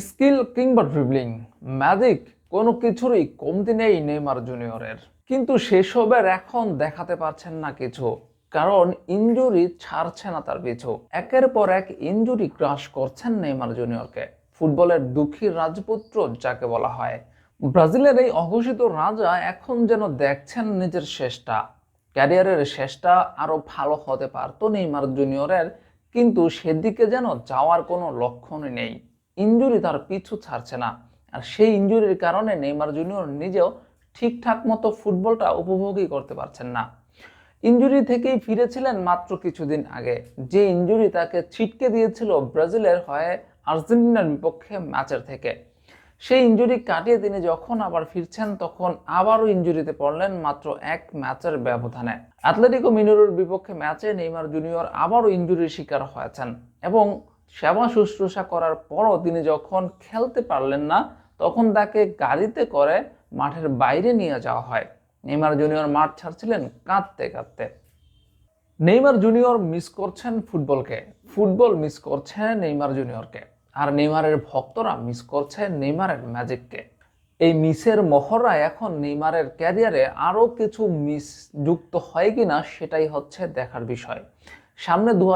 Skill কিংবা dribbling magic কোনো কিছুরই কমতি নেই নেইমার জুনিয়রের কিন্তু সেসবের এখন দেখাতে পারছেন না কিছু, কারণ ইনজুরি ছাড়ছে না তার পিছু। একের পর এক ইনজুরি ক্রাশ করছেন নেইমার জুনিয়রকে ফুটবলের দুঃখী রাজপুত্র যাকে বলা হয়। ব্রাজিলের এই অঘোষিত রাজা এখন যেন দেখছেন নিজের শেষটা। ক্যারিয়ারের শেষটা আরও ভালো হতে পারতো নেইমার জুনিয়রের কিন্তু সেদিকে যেন যাওয়ার কোনো লক্ষণই নেই। ইনজুরি তার পিছু ছাড়ছে না। আর সেই ইনজুরির কারণে নেইমার জুনিয়র নিজেও ঠিকঠাক মতো ফুটবলটা উপভোগই করতে পারছেন না। ইনজুরি থেকেই ফিরেছিলেন মাত্র কিছুদিন আগে। যে ইনজুরি তাকে ছিটকে দিয়েছিল ব্রাজিলের হয়ে আর্জেন্টিনার বিপক্ষে ম্যাচের থেকে। সেই ইনজুরি কাটিয়ে তিনি যখন আবার ফিরছেন, তখন আবারও ইনজুরিতে পড়লেন মাত্র এক ম্যাচের ব্যবধানে। অ্যাথলেটিকো মিনোরের বিপক্ষে ম্যাচে নেইমার জুনিয়র আবারও ইনজুরির শিকার হয়েছেন এবং সেবা শুশ্রূষা করার পরও তিনি যখন খেলতে পারলেন না, তখন তাকে গাড়িতে করে মাঠের বাইরে নিয়ে যাওয়া হয়। নেইমার জুনিয়র মাঠ ছাড়ছিলেন কাঁদতে কাঁদতে। নেইমার জুনিয়র মিস করছেন ফুটবলকে। ফুটবল মিস করছে নেইমার জুনিয়রকে। আর নেইমারের ভক্তরা মিস করছে নেইমারের ম্যাজিককে। এই মিসের মহড়া এখন নেইমারের ক্যারিয়ারে আরও কিছু মিস যুক্ত হয় কিনা সেটাই হচ্ছে দেখার বিষয়। সামনে দু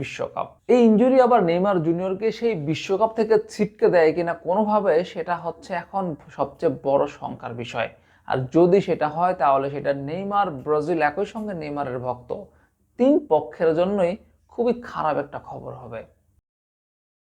বিশ্বকাপ। এই ইঞ্জুরি আবার নেইমার জুনিয়রকে সেই বিশ্বকাপ থেকে ছিটকে দেয় কিনা কোনোভাবে সেটা হচ্ছে এখন সবচেয়ে বড় শঙ্কার বিষয়। আর যদি সেটা হয়, তাহলে সেটা নেইমার ব্রাজিল একই সঙ্গে নেইমারের ভক্ত। তিন পক্ষের জন্যই খুবই খারাপ একটা খবর হবে।